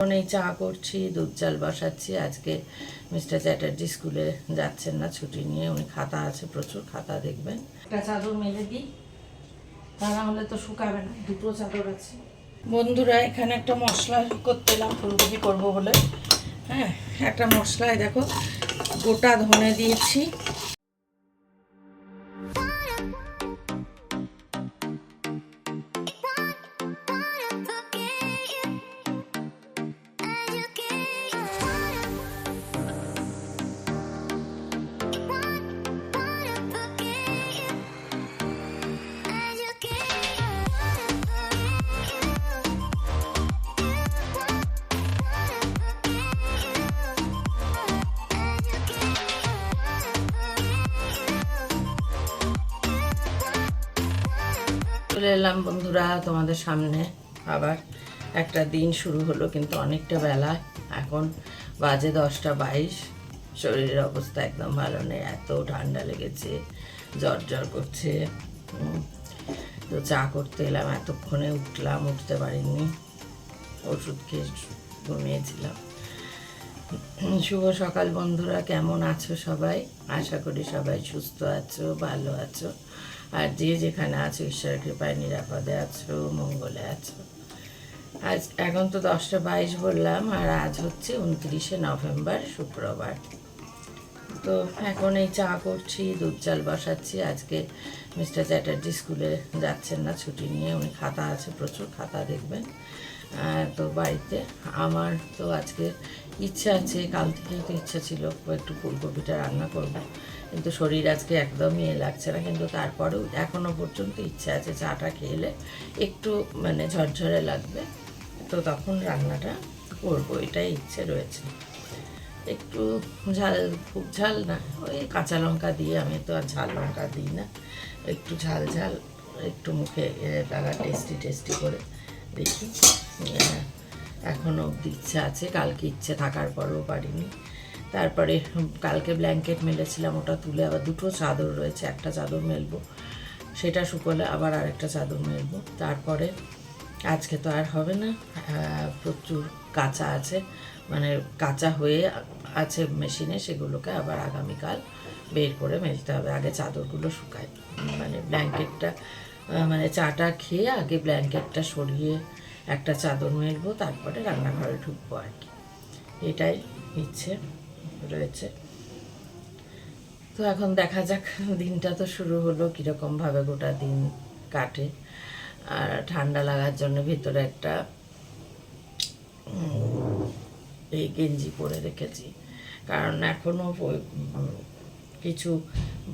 এই চা করছি, দুধ চাল বসাচ্ছি। আজকে মিস্টার চ্যাটার্জি স্কুলে যাচ্ছেন না, ছুটি নিয়ে। উনি খাতা আছে প্রচুর, খাতা দেখবেন। একটা চাদর মেলে দিই। তা না হলে তো শুকাবে না, দুটো চাদর আছে। বন্ধুরা, এখানে একটা মশলা করতে এলাম, ফুলকপি করব বলে। হ্যাঁ একটা মশলায় দেখো, গোটা ধনে দিয়েছি। এলাম বন্ধুরা, তোমাদের সামনে আবার একটা দিন শুরু হলো কিন্তু অনেকটা বেলা। এখন বাজে দশটা বাইশ। শরীরের অবস্থা একদম ভালো নেই। এত ঠান্ডা লেগেছে জ্বর জ্বর করছে তো চা করতে এলাম। এতক্ষণে উঠলাম, উঠতে পারিনি। ওষুধ খেয়ে ঘুমিয়েছিলাম। শুভ সকাল বন্ধুরা, কেমন আছো সবাই? আশা করি সবাই সুস্থ আছো, ভালো আছো। আর যে যেখানে আছো, ঈশ্বরের কৃপায়, নিরাপদে আছো, মঙ্গলে আছো। আজ এখন তো দশটা বাইশ বললাম, আর আজ হচ্ছে উনত্রিশে নভেম্বর, শুক্রবার। তো এখন এই চা করছি, দুধ চাল বসাচ্ছি। আজকে মিস্টার চ্যাটার্জি স্কুলে যাচ্ছেন না, ছুটি নিয়ে। উনি খাতা আছে, প্রচুর খাতা দেখবেন। তো বাড়িতে আমার তো আজকে ইচ্ছা আছে, কাল থেকেই তো ইচ্ছা ছিল, একটু ফুলকপিটা রান্না করব। কিন্তু শরীর আজকে একদমই এ লাগছে না, কিন্তু তারপরেও এখনও পর্যন্ত ইচ্ছা আছে চাটা খেলে একটু মানে ঝরঝরে লাগবে। তো তখন রান্নাটা করব, এটাই ইচ্ছে রয়েছে। একটু ঝাল, খুব ঝাল না, ওই কাঁচা লঙ্কা দিয়ে আমি তো আর ঝাল লঙ্কা দিই না। একটু ঝাল ঝাল, একটু মুখে লাগা টেস্টি টেস্টি করে দেখি। এখনও অব্দি ইচ্ছে আছে, কালকে ইচ্ছে থাকার পরেও পারিনি। তারপরে কালকে ব্ল্যাঙ্কেট মেলেছিলাম, ওটা তুলে আবার দুটো চাদর রয়েছে, একটা চাদর মেলবো, সেটা শুকোলে আবার আরেকটা চাদর মেলবো। তারপরে আজকে তো আর হবে না প্রচুর কাঁচা আছে মানে কাঁচা হয়ে আছে মেশিনে, সেগুলোকে আবার আগামীকাল বের করে মেলতে হবে, আগে চাদরগুলো শুকায়। মানে ব্ল্যাঙ্কেটটা মানে চাটা খেয়ে আগে ব্ল্যাঙ্কেটটা সরিয়ে একটা চাদর মেলবো, তারপরে রান্নাঘরে ঢুকবো আর কি। এটাই ইচ্ছে রয়েছে। তো এখন দেখা যাক, দিনটা তো শুরু হলো কীরকমভাবে গোটা দিন কাটে। আর ঠান্ডা লাগার জন্য ভিতরে একটা এই গেঞ্জি পরে রেখেছি। কারণ এখনও কিছু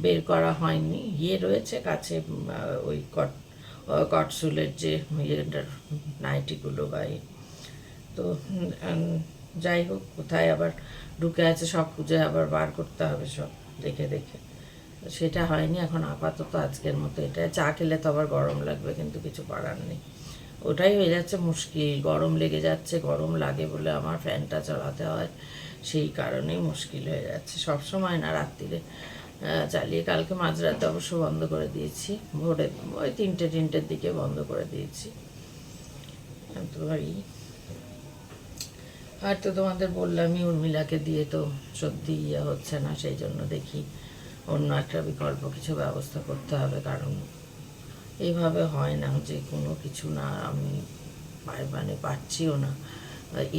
বের করা হয়নি। ইয়ে রয়েছে কাছে ওই কট কটসুলের যে ইয়েটার, নাইটিগুলো বা। তো যাই হোক, কোথায় আবার ঢুকে আছে সব খুঁজে আবার বার করতে হবে সব, দেখে দেখে। সেটা হয়নি, এখন আপাতত আজকের মতো এটা চা খেলে তো আবার গরম লাগবে, কিন্তু কিছু করার নেই। ওটাই হয়ে যাচ্ছে মুশকিল, গরম লেগে যাচ্ছে, গরম লাগে বলে আমার ফ্যানটা চালাতে হয়, সেই কারণেই মুশকিল হয়ে যাচ্ছে। সব সময় না, রাত্রিরে চালিয়ে কালকে মাঝরাতে অবশ্য বন্ধ করে দিয়েছি। ভোরে, ওই তিনটে, তিনটের দিকে বন্ধ করে দিয়েছি। তো এই আর তো তোমাদের বললামই, উর্মিলাকে দিয়ে তো সত্যি ইয়ে হচ্ছে না, সেই জন্য দেখি অন্য একটা বিকল্প কিছু ব্যবস্থা করতে হবে, কারণ এইভাবে হয় না যে কোনো কিছু না, আমি মানে পারছিও না।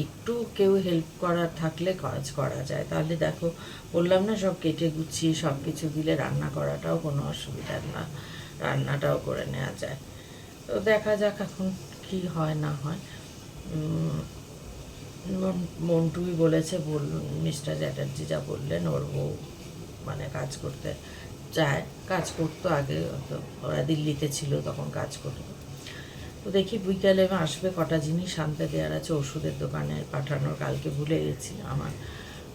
একটু কেউ হেল্প করার থাকলে কাজ করা যায়। তাহলে দেখো, বললাম না সব কেটে গুছিয়ে সব কিছু দিলে রান্না করাটাও কোনো অসুবিধার না, রান্নাটাও করে নেওয়া যায়। তো দেখা যাক এখন কি হয় না হয়। মন- মন্টুই বলেছে বল মিস্টার চ্যাটার্জি যা বললেন ওর বউ মানে কাজ করতে চায়। কাজ করতো আগে ওরা দিল্লিতে ছিল তখন কাজ করতো। তো দেখি বিকালে আসবে কটা জিনিস আনতে। দেওয়ার আছে ওষুধের দোকানে পাঠানোর কালকে ভুলে গেছি আমার।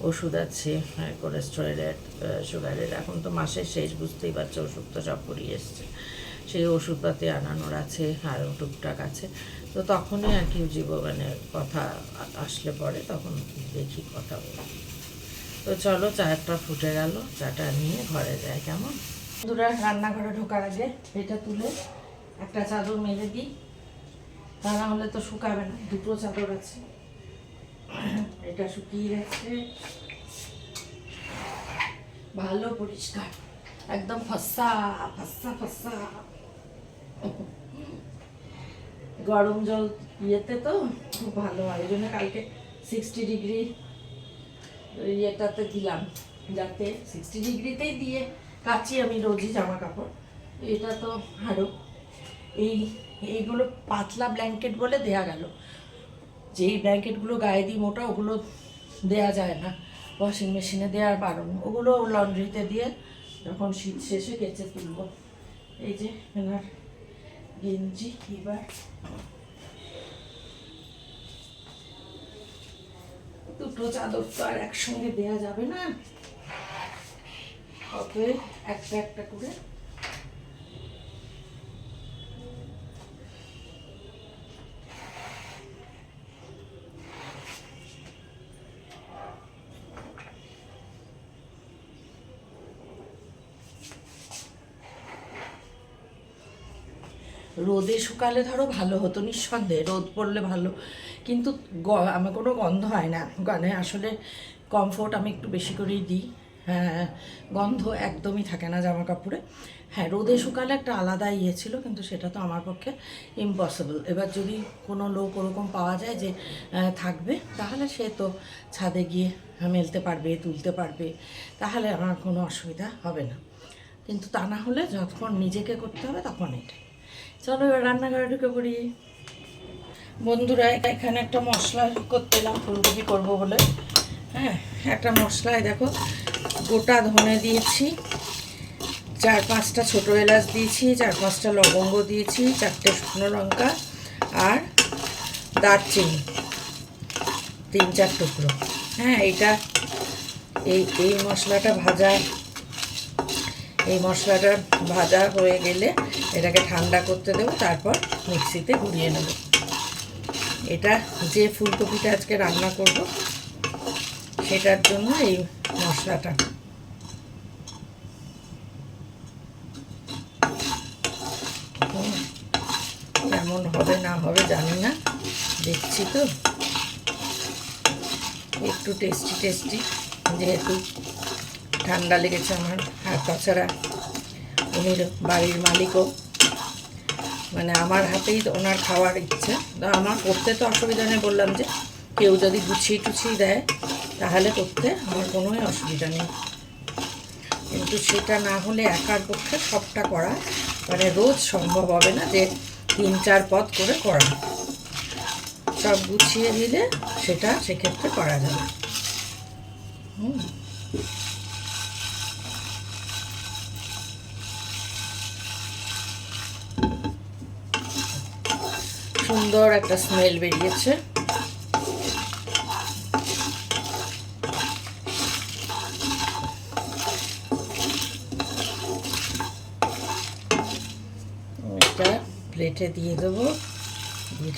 ওষুধ আছে হ্যাঁ, কোলেস্টেরলের সুগারের এখন তো মাসের শেষ বুঝতেই পারছ ওষুধ তো সব করিয়ে এসছে। সেই ওষুধপাতি আনানোর আছে, আরও টুকটাক আছে। তো তখনই আর কি জীব মানে কথা আসলে পরে তখন দেখি কথা বলব তো চলো, চাটা ফুটে গেল, চাটা নিয়ে ঘরে যায় কেমন? বন্ধুরা, রান্নাঘরে ঢোকার আগে এটা তুলে একটা চাদর মেলে দিই। তা না হলে তো শুকাবে না, দুটো চাদর আছে। এটা শুকিয়ে গেছে। ভালো পরিষ্কার, একদম ফসা ফসা ফসা। গরম জল ইয়েতে তো খুব ভালো হয়। ওই জন্য কালকে সিক্সটি ডিগ্রি ইয়েটাতে দিলাম, যাতে সিক্সটি ডিগ্রিতেই দিয়ে কাচি আমি রোজই জামা কাপড় এটা তো আরও এই, এইগুলো পাতলা ব্ল্যাঙ্কেট বলে দেয়া গেল। যেই ব্ল্যাঙ্কেটগুলো গায়ে দিই মোটা, ওগুলো দেয়া যায় না। ওয়াশিং মেশিনে দেওয়ার বারণ। ওগুলো লন্ড্রিতে দিয়ে যখন শীত শেষে কেচে তুলব। এই যে এনার গেঞ্জি এবার দুটো চাদর তো আর একসঙ্গে দেয়া যাবে না। অতএব একটা একটা করে। রোদে শুকালে ধরো ভালো হতো, নিঃসন্দেহে রোদ পড়লে ভালো। কিন্তু আমার কোনো গন্ধ হয় না। মানে আসলে কমফোর্ট আমি একটু বেশি করেই দিই। হ্যাঁ গন্ধ একদমই থাকে না জামা কাপড়ে হ্যাঁ রোদে শুকালে একটা আলাদা ইয়ে ছিল, কিন্তু সেটা তো আমার পক্ষে ইম্পসিবল এবার যদি কোনো লোক ওরকম পাওয়া যায় যে থাকবে, তাহলে সে তো ছাদে গিয়ে মেলতে পারবে, তুলতে পারবে। তাহলে আমার কোনো অসুবিধা হবে না। কিন্তু তা না হলে যখন নিজেকে করতে হবে, তখন এটা চলো এবার রান্নাঘরে ঢুকে পড়ি। বন্ধুরা, এখানে একটা মশলা করতে এলাম, ফুলকপি করব বলে। হ্যাঁ একটা মশলায় দেখো, গোটা ধনে দিয়েছি, চার পাঁচটা ছোটো এলাচ দিয়েছি, চার পাঁচটা লবঙ্গ দিয়েছি, চারটে শুকনো লঙ্কা আর দারচিনি, তিন চার টুকরো। হ্যাঁ এইটা, এই এই মশলাটা ভাজা, এই মশলাটা ভাজা হয়ে গেলে এটাকে ঠান্ডা করতে দেবো, তারপর মিক্সিতে ঘুরিয়ে নেব। এটা যে ফুলকপিটা আজকে রান্না করব, সেটার জন্য এই মশলাটা। কেমন হবে না হবে জানি না, দেখছি তো। একটু টেস্টি টেস্টি, যেহেতু ঠান্ডা লেগেছে আমার, আর তাছাড়া উনি বাড়ির মালিকও। মানে আমার হাতেই ওনার খাওয়ার ইচ্ছে। আমার করতে তো অসুবিধা নেই বললাম যে, কেউ যদি গুছিয়ে টুছিয়ে দেয়, তাহলে করতে আমার কোনোই অসুবিধা নেই। কিন্তু সেটা না হলে একার পক্ষে সবটা করা মানে রোজ সম্ভব হবে না যে তিন, চার পদ করে করা। সব গুছিয়ে দিলে সেটা সেক্ষেত্রে করা যাবে। হুম। সুন্দর একটা স্মেল বেরিয়েছে। এটা প্লেটে দিয়ে দেবো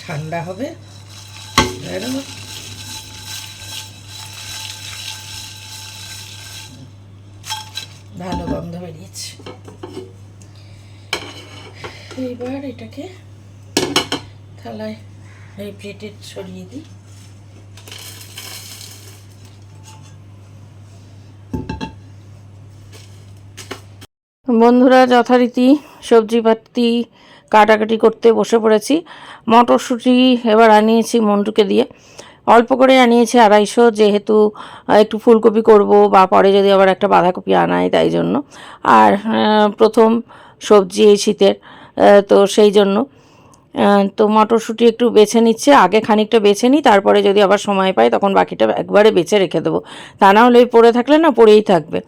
ঠান্ডা হবে। ভালো গন্ধ বেরিয়েছে। এইবার এটাকে থালায় এই প্লেটে দিই। বন্ধুরা, যথারীতি সবজিপাতি কাটাকাটি করতে বসে পড়েছি। মটরশুঁটি এবার আনিয়েছি মন্টুকে দিয়ে। অল্প করে আনিয়েছি আড়াইশো, যেহেতু একটু ফুলকপি করব বা পরে যদি আবার একটা বাঁধাকপি আনাই তাই জন্য। আর প্রথম সবজি এই শীতের তো সেই জন্য। তো মটরশুঁটি একটু বেছে নিচ্ছে আগে খানিকটা বেছে নিই তারপরে যদি আবার সময় পাই তখন বাকিটা একবারে বেছে রেখে দেবো। তা না হলে পড়ে থাকলে না পড়েই থাকবে।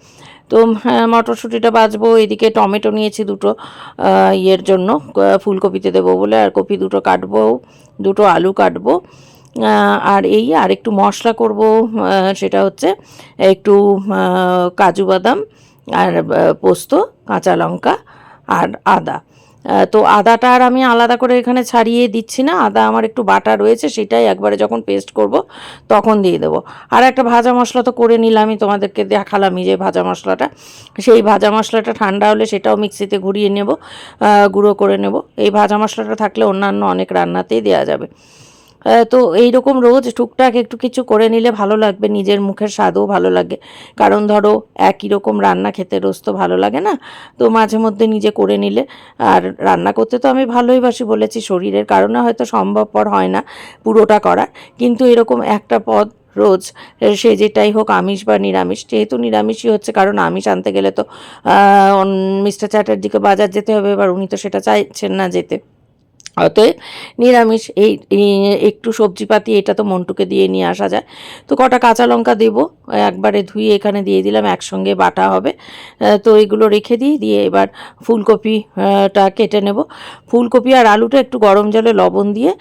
তো হ্যাঁ, মটরশুঁটিটা বাছবো এদিকে টমেটো নিয়েছি দুটো ইয়ের জন্য ফুলকপিতে দেবো বলে আর কপি দুটো কাটবো দুটো আলু কাটবো। আর এই আর একটু মশলা করব সেটা হচ্ছে একটু কাজু বাদাম আর পোস্ত কাঁচা লঙ্কা আর আদা। তো আদাটা আর আমি আলাদা করে এখানে ছাড়িয়ে দিচ্ছি না। আদা আমার একটু বাটা রয়েছে, সেটাই একবারে যখন পেস্ট করব তখন দিয়ে দেবো। আর একটা ভাজা মশলা তো করে নিলামই, তোমাদেরকে দেখালামই যে ভাজা মশলাটা। সেই ভাজা মশলাটা ঠান্ডা হলে সেটাও মিক্সিতে ঘুরিয়ে নেব গুঁড়ো করে নেব। এই ভাজা মশলাটা থাকলে অন্যান্য অনেক রান্নাতেই দেওয়া যাবে। তো এইরকম রোজ টুকটাক একটু কিছু করে নিলে ভালো লাগবে, নিজের মুখের স্বাদও ভালো লাগে। কারণ ধরো, একই রকম রান্না খেতে রোজ তো ভালো লাগে না, তো মাঝে মধ্যে নিজে করে নিলে। আর রান্না করতে তো আমি ভালোই বাসি বলেছি, শরীরের কারণে হয়তো সম্ভবপর হয় না পুরোটা করা। কিন্তু এরকম একটা পদ রোজ সে যেটাই হোক, আমিষ বা নিরামিষ, যেহেতু নিরামিষই হচ্ছে, কারণ আমিষ আনতে গেলে তো মিস্টার চ্যাটার্জিকে বাজার যেতে হবে, এবার উনি তো সেটা চাইছেন না যেতে। অতএব নিরামিষ, এই একটু সবজিপাতি এটা তো মন্টুকে দিয়ে নিয়ে আসা যায়। তো কটা কাঁচা লঙ্কা দেবো, একবারে ধুয়ে এখানে দিয়ে দিলাম, একসঙ্গে বাটা হবে। তো এগুলো রেখে দিই, দিয়ে এবার ফুলকপিটা কেটে নেব। ফুলকপি আর আলুটা একটু গরম জলে লবণ দিয়ে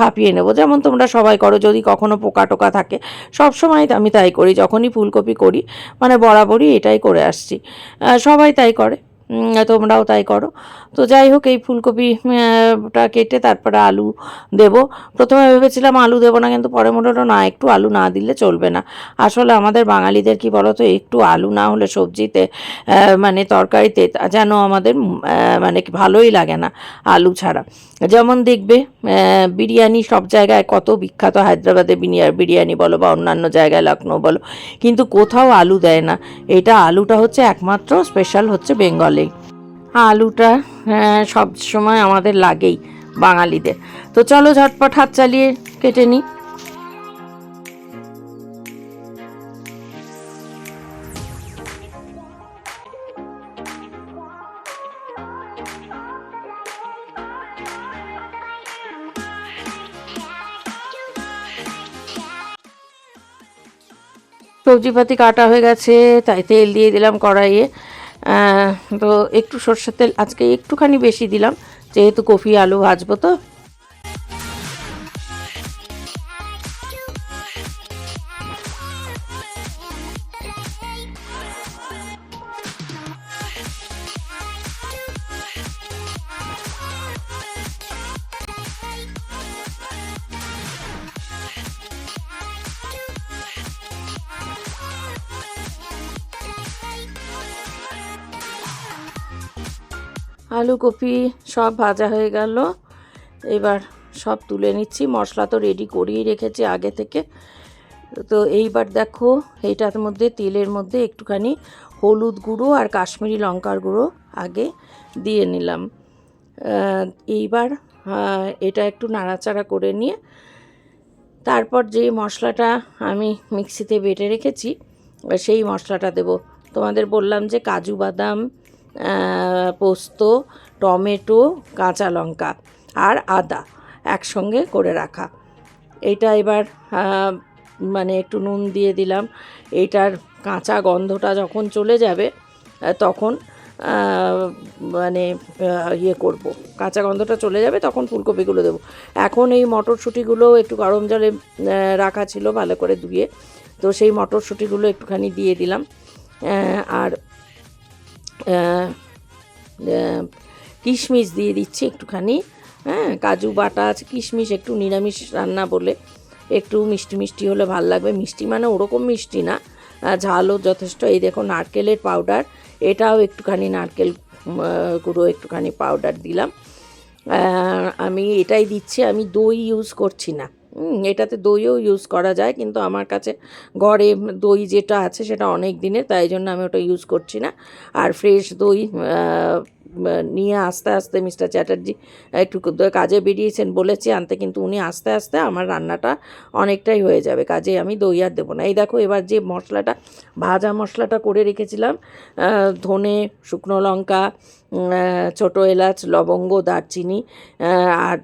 ভাপিয়ে নেব। যেমন তোমরা সবাই করো, যদি কখনো পোকা টোকা থাকে, সব সময় আমি তাই করি, যখনই ফুলকপি করি মানে বরাবরই এটাই করে আসছি। সবাই তাই করে। তোমরাও তাই করো। তো যাই হোক, এই ফুলকপিটা কেটে তারপরে আলু দেব। প্রথমে ভেবেছিলাম আলু দেবো না, কিন্তু পরে মনে হলো না, একটু আলু না দিলে চলবে না। আসলে আমাদের বাঙালিদের কি বলো তো একটু আলু না হলে সবজিতে মানে তরকারিতে যেন আমাদের মানে ভালোই লাগে না আলু ছাড়া। যেমন দেখবে বিরিয়ানি সব জায়গায় কত বিখ্যাত, হায়দ্রাবাদে বিরিয়া- বিরিয়ানি বলো বা অন্যান্য জায়গায় লখনৌ বলো, কিন্তু কোথাও আলু দেয় না। এটা আলুটা হচ্ছে একমাত্র স্পেশাল হচ্ছে বেঙ্গলেই আলুটা আহ, সব সময় আমাদের লাগেই বাঙালিদের। তো চলো ঝটপট হাত চালিয়ে কেটে নিই। সবজিপাতি কাটা হয়ে গেছে তাই তেল দিয়ে দিলাম কড়াইয়ে। তো একটু সর্ষের তেল আজকে একটুখানি বেশি দিলাম যেহেতু কফি আলু ভাজবো তো আলু, কপি সব ভাজা হয়ে গেল। এবার সব তুলে নিচ্ছি। মশলা তো রেডি করিয়ে রেখেছি আগে থেকে। তো এইবার দেখো, এইটার মধ্যে, তেলের মধ্যে একটুখানি হলুদ গুঁড়ো আর কাশ্মীরি লঙ্কার গুঁড়ো আগে দিয়ে নিলাম। এইবার এটা একটু নাড়াচাড়া করে নিয়ে তারপর যে মশলাটা আমি মিক্সিতে বেটে রেখেছি, সেই মশলাটা দেব। তোমাদের বললাম যে কাজু বাদাম পোস্ত, টমেটো, কাঁচা লঙ্কা আর আদা একসঙ্গে করে রাখা। এটা এবার মানে একটু নুন দিয়ে দিলাম। এইটার কাঁচা গন্ধটা যখন চলে যাবে তখন মানে ইয়ে করব। কাঁচা গন্ধটা চলে যাবে, তখন ফুলকপিগুলো দেবো। এখন এই মটরশুঁটিগুলো একটু গরম জলে রাখা ছিল ভালো করে ধুয়ে। তো সেই মটরশুঁটিগুলো একটুখানি দিয়ে দিলাম। আর কিশমিশ দিয়ে দিচ্ছি একটুখানি। হ্যাঁ কাজু বাটা আছে, কিশমিশ একটু নিরামিষ রান্না বলে একটু মিষ্টি মিষ্টি হলে ভালো লাগবে। মিষ্টি মানে ওরকম মিষ্টি না ঝালও যথেষ্ট। এই দেখো নারকেলের পাউডার এটাও একটুখানি নারকেল গুঁড়ো একটুখানি পাউডার দিলাম। আমি এটাই দিচ্ছি, আমি দই ইউজ করছি না। এটাতে দইও ইউজ করা যায়, কিন্তু আমার কাছে ঘরে দই যেটা আছে সেটা অনেক দিনের, তাই জন্য আমি ওটা ইউজ করছি না। আর ফ্রেশ দই নিয়ে আস্তে আস্তে মিস্টার চ্যাটার্জি একটু কাজে বেরিয়েছেন বলেছি, আনতে কিন্তু উনি আস্তে আস্তে আমার রান্নাটা অনেকটাই হয়ে যাবে কাজে আমি দই আর দেবো না। এই দেখো এবার যে মশলাটা, ভাজা মশলাটা করে রেখেছিলাম ধনে, শুকনো লঙ্কা ছোটো এলাচ, লবঙ্গ, দারচিনি আর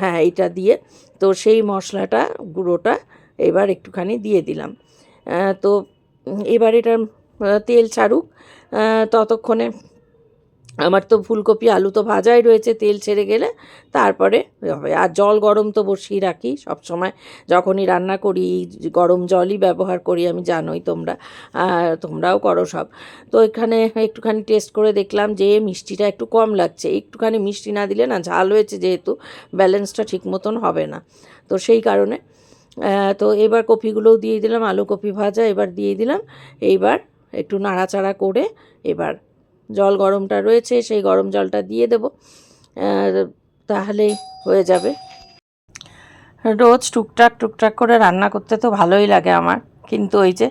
হ্যাঁ এটা দিয়ে তো সেই মশলাটা, গুঁড়োটা এবার একটুখানি দিয়ে দিলাম। তো এবার এটা তেল ছাড়ুক। ততক্ষণে আমার তো ফুলকপি, আলু তো ভাজাই রয়েছে তেল ছেড়ে গেলে। তারপরে হবে, আর জল গরম তো বসিয়ে রাখি সব সময় যখনই রান্না করি, গরম জলই ব্যবহার করি, আমি জানোই তোমরা তোমরাও করো সব। তো এখানে একটুখানি টেস্ট করে দেখলাম যে মিষ্টিটা একটু কম লাগছে। একটুখানি মিষ্টি না দিলে না ঝাল হয়েছে যেহেতু, ব্যালেন্সটা ঠিক মতন হবে না। তো সেই কারণে তো এবার কপিগুলোও দিয়ে দিলাম, আলু কপি ভাজা এবার দিয়ে দিলাম। এইবার একটু নাড়াচাড়া করে এবার জল গরমটা রয়েছে, সেই গরম জলটা দিয়ে দেবো। তাহলেই হয়ে যাবে। রোজ টুকটাক টুকটাক করে রান্না করতে তো ভালোই লাগে আমার। কিন্তু ওই যে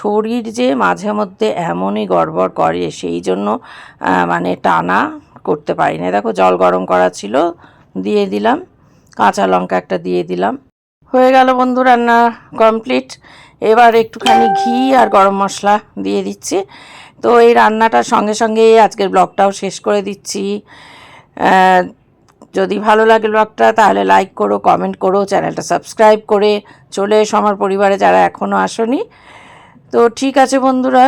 শরীর যে মাঝে মধ্যে এমনই গড়বড় করে, সেই জন্য মানে টানা করতে পারি না দেখো জল গরম করা ছিল, দিয়ে দিলাম। কাঁচা লঙ্কা একটা দিয়ে দিলাম। হয়ে গেল বন্ধু রান্না কমপ্লিট। এবার একটুখানি ঘি আর গরম মশলা দিয়ে দিচ্ছি। তো এই রান্নাটার সঙ্গে সঙ্গে আজকের ব্লগটাও শেষ করে দিচ্ছি। যদি ভালো লাগে ব্লগটা, তাহলে লাইক করো কমেন্ট করো, চ্যানেলটা সাবস্ক্রাইব করে চলে এসো আমার পরিবারে যারা এখনও আসনি। তো ঠিক আছে বন্ধুরা,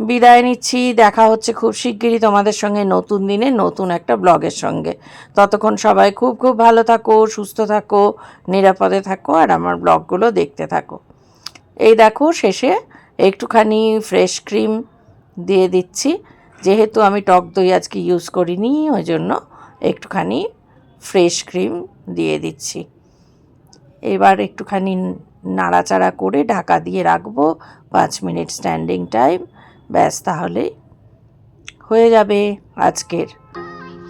বিদায় নিচ্ছি। দেখা হচ্ছে খুব শিগগিরই তোমাদের সঙ্গে নতুন দিনে, নতুন একটা ব্লগের সঙ্গে। ততক্ষণ সবাই খুব খুব ভালো থাকো, সুস্থ থাকো, নিরাপদে থাকো, আর আমার ব্লগগুলো দেখতে থাকো। এই দেখো শেষে একটুখানি ফ্রেশ ক্রিম দিয়ে দিচ্ছি। যেহেতু আমি টক দই আজকে ইউজ করিনি ওই জন্য একটুখানি ফ্রেশ ক্রিম দিয়ে দিচ্ছি। এবার একটুখানি নাড়াচাড়া করে ঢাকা দিয়ে রাখব। পাঁচ মিনিট স্ট্যান্ডিং টাইম ব্যাস, তাহলে হয়ে যাবে আজকের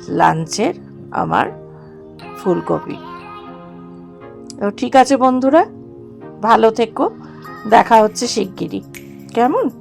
লাঞ্চের আমার ফুলকপি। তো ঠিক আছে বন্ধুরা, ভালো থেকো। দেখা হচ্ছে শিগগিরই। কেমন?